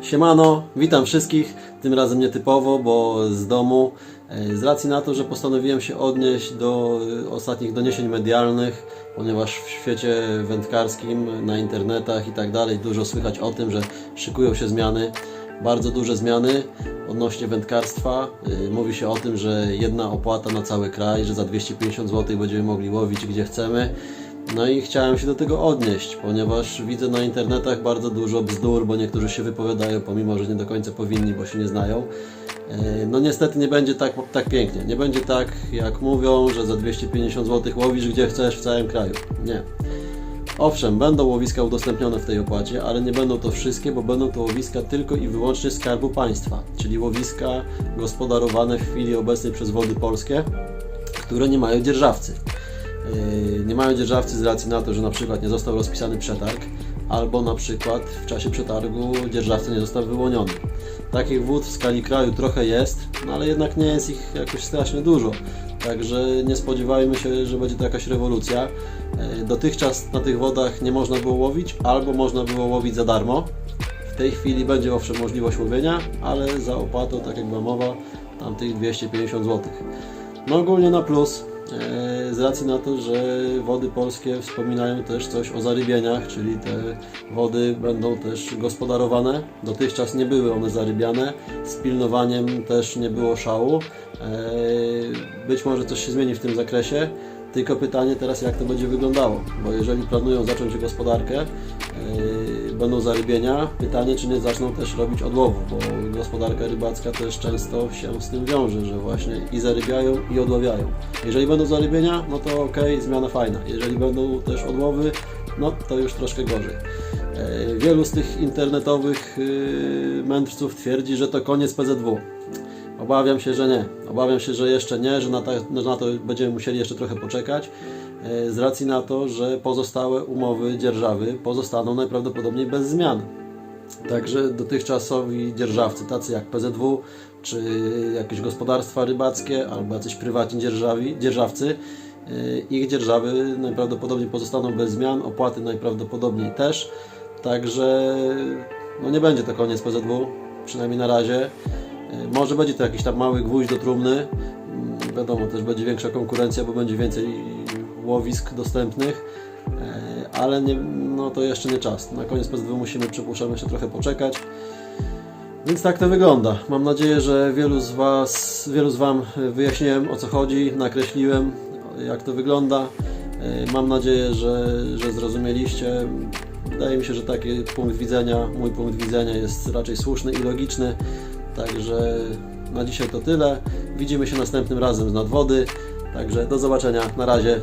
Siemano, witam wszystkich. Tym razem nietypowo, bo z domu. E, Z racji na to, że postanowiłem się odnieść do e, ostatnich doniesień medialnych, ponieważ w świecie wędkarskim, na internetach i tak dalej dużo słychać o tym, że szykują się zmiany. Bardzo duże zmiany odnośnie wędkarstwa. E, Mówi się o tym, że jedna opłata na cały kraj, że za 250 zł będziemy mogli łowić gdzie chcemy. No i chciałem się do tego odnieść, ponieważ widzę na internetach bardzo dużo bzdur, bo niektórzy się wypowiadają, pomimo że nie do końca powinni, bo się nie znają. E, No niestety nie będzie tak, tak pięknie. Nie będzie tak, jak mówią, że za 250 zł łowisz gdzie chcesz w całym kraju. Nie. Owszem, będą łowiska udostępnione w tej opłacie, ale nie będą to wszystkie, bo będą to łowiska tylko i wyłącznie Skarbu Państwa, czyli łowiska gospodarowane w chwili obecnej przez Wody Polskie, które nie mają dzierżawcy. Yy, nie mają dzierżawcy z racji na to, że na przykład nie został rozpisany przetarg, albo na przykład w czasie przetargu dzierżawca nie został wyłoniony. Takich wód w skali kraju trochę jest, no ale jednak nie jest ich jakoś strasznie dużo. Także nie spodziewajmy się, że będzie to jakaś rewolucja. Yy, Dotychczas na tych wodach nie można było łowić, albo można było łowić za darmo. W tej chwili będzie owszem możliwość łowienia, ale za opłatą, tak jak była mowa, tam tych 250 zł. No ogólnie na plus, z racji na to, że wody polskie wspominają też coś o zarybieniach, czyli te wody będą też gospodarowane. Dotychczas nie były one zarybiane, z pilnowaniem też nie było szału. E, Być może coś się zmieni w tym zakresie. Tylko pytanie teraz, jak to będzie wyglądało, bo jeżeli planują zacząć gospodarkę, yy, będą zarybienia, pytanie, czy nie zaczną też robić odłowu, bo gospodarka rybacka też często się z tym wiąże, że właśnie i zarybiają, i odławiają. Jeżeli będą zarybienia, no to ok, zmiana fajna. Jeżeli będą też odłowy, no to już troszkę gorzej. Yy, Wielu z tych internetowych yy, mędrców twierdzi, że to koniec PZW. Obawiam się, że nie. Obawiam się, że jeszcze nie, że na, ta, na to będziemy musieli jeszcze trochę poczekać. e, Z racji na to, że pozostałe umowy dzierżawy pozostaną najprawdopodobniej bez zmian. Także dotychczasowi dzierżawcy, tacy jak PZW, czy jakieś gospodarstwa rybackie, albo jacyś prywatni dzierżawi, dzierżawcy, e, ich dzierżawy najprawdopodobniej pozostaną bez zmian, opłaty najprawdopodobniej też. Także no nie będzie to koniec PZW, przynajmniej na razie. E, Może będzie to jakiś tam mały gwóźdź do trumny. Mm, Wiadomo, też będzie większa konkurencja, bo będzie więcej łowisk dostępnych, E, ale nie, no to jeszcze nie czas. Na koniec PZW musimy, przypuszczam, jeszcze trochę poczekać. Więc tak to wygląda. Mam nadzieję, że wielu z Was, wielu z Wam wyjaśniłem o co chodzi, nakreśliłem jak to wygląda. E, Mam nadzieję, że, że zrozumieliście. Wydaje mi się, że taki punkt widzenia, mój punkt widzenia jest raczej słuszny i logiczny. Także na dzisiaj to tyle. Widzimy się następnym razem z nadwody. Także do zobaczenia. Na razie.